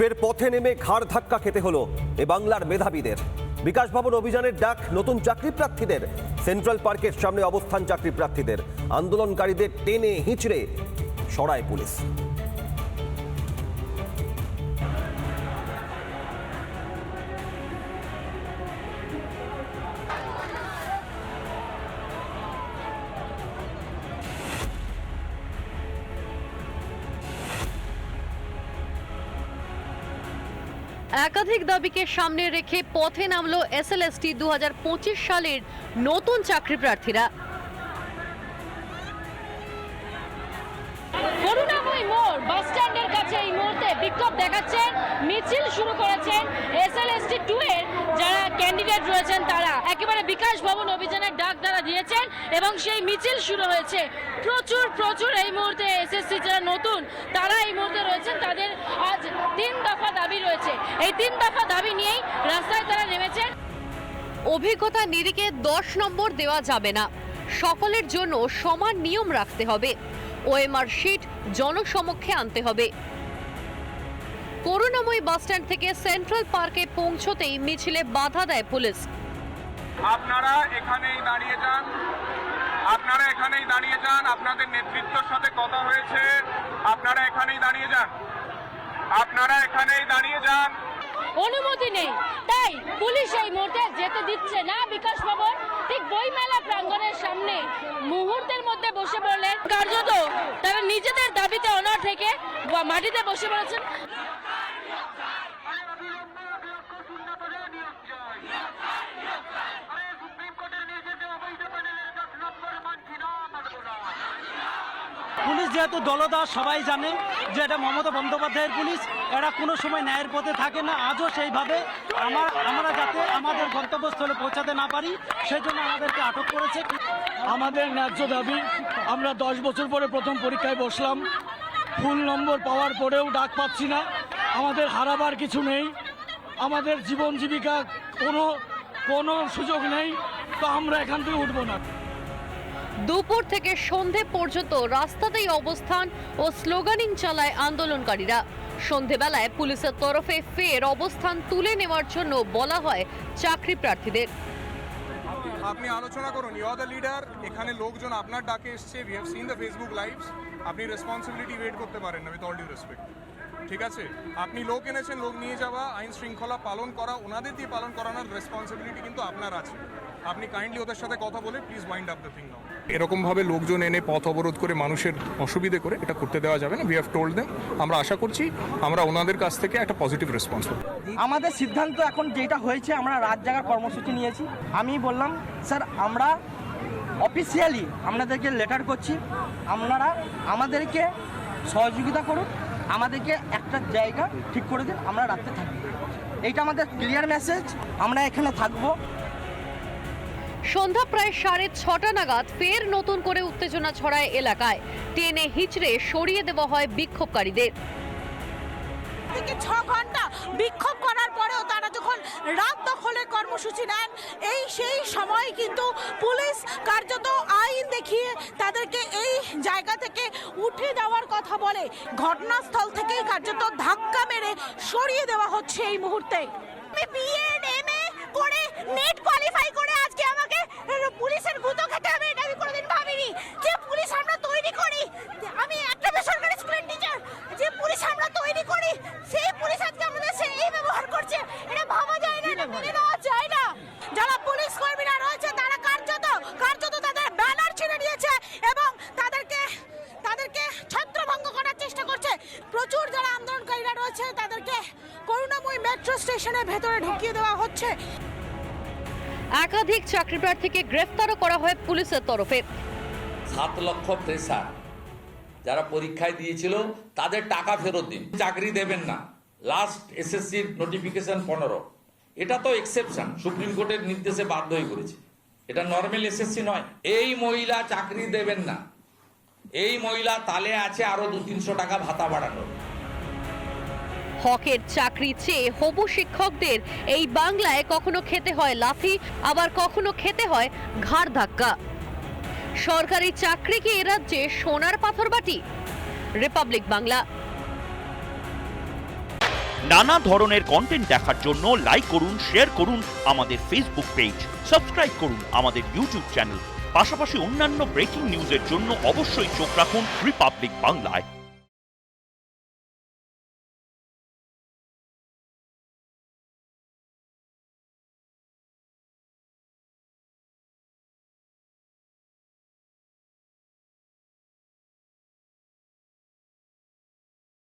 ফের পথে নেমে ঘাড় ধাক্কা খেতে হলো এ বাংলার মেধাবীদের। বিকাশ ভবন অভিযানের ডাক নতুন চাকরি প্রার্থীদের সেন্ট্রাল পার্কের সামনে অবস্থান চাকরি প্রার্থীদের আন্দোলনকারীদের টেনে হিঁচড়ে সরায় পুলিশ। একাধিক দাবিকে সামনে রেখে পথে নামলো এসএলএসটি দু হাজার পঁচিশ সালের নতুন চাকরি প্রার্থীরা। বাস স্ট্যান্ডের কাছে এই মুহূর্তে বিক্ষোভ দেখাচ্ছেন, মিছিল শুরু করেছেন যারা ক্যান্ডিডেট রয়েছেন তারা। একেবারে বিকাশ ভবন অভিযানের ডাক দিয়েছেন এবং সেই মিছিল শুরু হয়েছে। প্রচুর প্রচুর এই মুহূর্তে যারা নতুন, তারা এই মুহূর্তে রয়েছেন। তাদের আজ তিন দফা দাবি রয়েছে। এই তিন দফা দাবি নিয়েই রাস্তায় তারা নেমেছেন। অভিজ্ঞতা নিরিখে দশ নম্বর দেওয়া যাবে না। সকলের জন্য সমান নিয়ম রাখতে হবে। ওএমআর শিট জনসমক্ষে আনতে হবে। করুণাময়ী বাসস্ট্যান্ড থেকে সেন্ট্রাল পার্কে পৌঁছতেই মিছিলে বাধা দেয় পুলিশ। আপনারা এখানেই দাঁড়িয়ে যান। আপনারা এখানেই দাঁড়িয়ে যান। আপনাদের নেতৃত্বের সাথে কথা হয়েছে। আপনারা এখানেই দাঁড়িয়ে যান। আপনারা এখানেই দাঁড়িয়ে যান। অনুমতি নেই। তাই পুলিশ এই মুহূর্তে যেতে দিচ্ছে না বিকাশ ভবন। ঠিক বইমেলা প্রাঙ্গণের সামনে মুহূর্তের মধ্যে বসে পড়লেন কার্যত তারা নিজেদের দাবিতে অনড় থেকে মাটিতে বসে পড়েছেন। যেহেতু দলদাস সবাই জানে যে এটা মমতা বন্দ্যোপাধ্যায়ের পুলিশ, এরা কোনো সময় ন্যায়ের পথে থাকে না। আজও সেইভাবে আমার আমরা যাতে আমাদের গন্তব্যস্থলে পৌঁছাতে না পারি সেই জন্য আমাদেরকে আটক করেছে। আমাদের ন্যায্য দাবি, আমরা দশ বছর পরে প্রথম পরীক্ষায় বসলাম। ফুল নম্বর পাওয়ার পরেও ডাক পাচ্ছি না। আমাদের হারাবার কিছু নেই। আমাদের জীবন জীবিকা কোনো কোনো সুযোগ নেই। তো আমরা এখান থেকে উঠবো না। দুপুর থেকে সন্ধে পর্যন্ত রাস্তাতেই অবস্থান ও স্লোগানিং চালায় আন্দোলনকারীরা। সন্ধেবেলায় পুলিশের তরফে ফের অবস্থান তুলে নেওয়ার জন্য বলা হয় চাকরি প্রার্থীদের। আপনি আলোচনা করুন ইউ আর দ্য লিডার এখানে লোকজন আপনার ডাকে এসছে we have seen the Facebook lives আপনি রেসপন্সিবিলিটি ওয়েট করতে পারেন না উইথ অল ডিউ রেসপেক্ট ঠিক আছে? আপনি লোক এনেছেন, লোক নিয়ে যাওয়া, আইন শৃঙ্খলা পালন করা, ওনাদের দিয়ে পালন করানোর রেসপন্সিবিলিটি কিন্তু আপনার আছে। আপনি কাইন্ডলি ওদের সাথে কথা বলে please wind up the thing now এরকমভাবে লোকজন এনে পথ অবরোধ করে মানুষের অসুবিধে করে এটা করতে দেওয়া যাবে না। উই হ্যাভ টোল্ড দেম আমরা আশা করছি আমরা ওনাদের কাছ থেকে একটা পজিটিভ রেসপন্স পাবো আমাদের সিদ্ধান্ত এখন যেটা হয়েছে, আমরা রাত জাগার কর্মসূচি নিয়েছি। আমি বললাম, স্যার, আমরা অফিসিয়ালি আপনাদেরকে লেটার করছি। আপনারা আমাদেরকে সহযোগিতা করুন। আমাদেরকে একটা জায়গা ঠিক করে দিন। আমরা রাখতে থাকব। এইটা আমাদের ক্লিয়ার মেসেজ আমরা এখানে থাকব। সন্ধ্যা প্রায় সাড়ে ছটা নাগাদ ফের নতুন করে উত্তেজনা ছড়ায় এলাকায়। টেনে হিচড়ে সরিয়ে দেওয়া হয় বিক্ষোভকারীদের। থেকে ছ ঘণ্টা বিক্ষোভ করার পরেও তারা যখন রাত দখলের কর্মসূচি নেন এই সেই সময় কিন্তু পুলিশ কার্যত আইন দেখিয়ে তাদেরকে এই জায়গা থেকে উঠে দেওয়ার কথা বলে। ঘটনাস্থল থেকেই কার্যত ধাক্কা মেরে সরিয়ে দেওয়া হচ্ছে এই মুহূর্তে। আমি বিএড এমএ করে নেট কোয়ালিফাই করে আজকে পুলিশের গুতো খেতে হবে, এটা আমি কোনোদিন ভাবিনি। যে পুলিশ আমরা তৈরি করি আমি একটা বেসরকারি স্কুলের টিচার যে পুলিশ আমরা তৈরি করি, সেই পুলিশ আজকে আমাদের সে এই ব্যবহার করছে। এটা ভাবা যায় না, এটা মেনে নেওয়া যায় না। যারা পুলিশ কর্মীরা রয়েছে, তারা কার্যত কার্যত তাদের ব্যানার ছিঁড়ে নিয়েছে এবং তাদেরকে তাদেরকে ছত্রভঙ্গ করার চেষ্টা করছে। প্রচুর যারা আন্দোলনকারীরা রয়েছে, তাদেরকে করুণাময়ী মেট্রো স্টেশনের ভেতরে ঢুকিয়ে দেওয়া হচ্ছে। একাধিক চাকরি প্রার্থীকে গ্রেফতারও করা হয় পুলিশের তরফে। সাত লক্ষ ফ্রেশার যারা পরীক্ষায় দিয়েছিল, তাদের টাকা ফেরত দিন। চাকরি দেবেন না। লাস্ট এসএসসির নোটিফিকেশন পনেরো। এটা তো এক্সেপশন সুপ্রিম কোর্টের নির্দেশে বাধ্য হয়ে করেছে। এটা নর্মাল এসএসসি নয়। এই মহিলা চাকরি দেবেন না। এই মহিলা তালে আছে আরও দু তিনশো টাকা ভাতা বাড়ানোর। হকের চাকরি চেয়ে হবু শিক্ষকদের এই বাংলায় কখনো খেতে হয় লাথি আবার কখনো খেতে হয় ঘাড় ধাক্কা। সরকারি চাকরি কি এ রাজ্যে সোনার পাথর বাটি? রিপাবলিক বাংলা। নানা ধরনের কন্টেন্ট দেখার জন্য লাইক করুন শেয়ার করুন আমাদের ফেসবুক পেজ সাবস্ক্রাইব করুন আমাদের ইউটিউব চ্যানেল পাশাপাশি অন্যান্য ব্রেকিং নিউজের জন্য অবশ্যই চোখ রাখুন রিপাবলিক বাংলায়